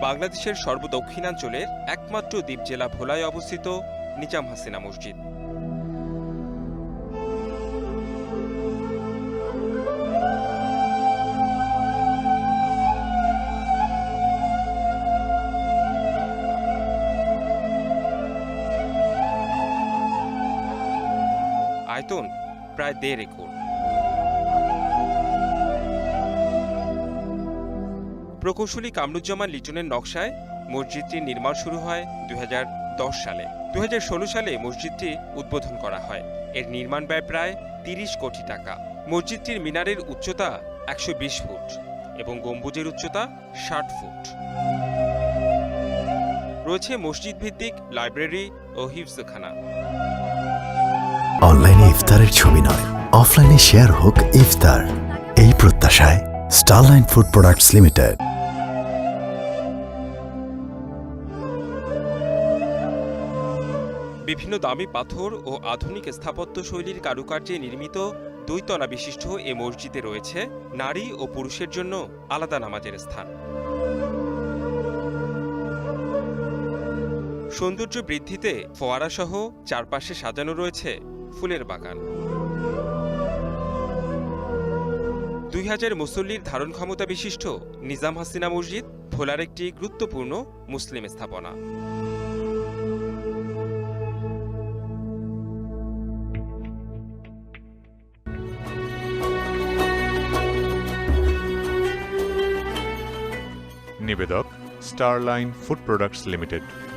বাংলাদেশের সর্বদক্ষিণাঞ্চলের একমাত্র দ্বীপ জেলা ভোলায় অবস্থিত নিজাম হাসিনা মসজিদ। আয়তন প্রায় দেড় একর। প্রকৌশলী কামরুজ্জামান লিটনের নকশায় মসজিদটির নির্মাণ শুরু হয় দুই সালে। দুই সালে মসজিদটি উদ্বোধন করা হয়। এর নির্মাণ ব্যয় প্রায় তিরিশ কোটি টাকা। মসজিদটির মিনারের উচ্চতা একশো বিশ ফুট এবং গম্বুজের উচ্চতা ষাট ফুট। রয়েছে মসজিদ ভিত্তিক লাইব্রেরি ও হিফজখানা। অনলাইনে ইফতারের ছবি নয়, অফলাইনে শেয়ার হোক ইফতার। এই প্রত্যাশায় স্টারলাইন ফুড প্রোডাক্টস লিমিটেড বিভিন্ন দামি পাথর ও আধুনিক স্থাপত্য শৈলীর কারুকার্যে নির্মিত দুই তলা বিশিষ্ট এ মসজিদে রয়েছে নারী ও পুরুষের জন্য আলাদা নামাজের স্থান। সৌন্দর্য বৃদ্ধিতে ফোয়ারা সহ চারপাশে সাজানো রয়েছে ফুলের বাগান। দুই হাজার মুসল্লির ধারণ ক্ষমতা বিশিষ্ট নিজাম হাসিনা মসজিদ ভোলার একটি গুরুত্বপূর্ণ মুসলিম স্থাপনা। নিবেদক, স্টারলাইন ফুড প্রোডাক্টস লিমিটেড।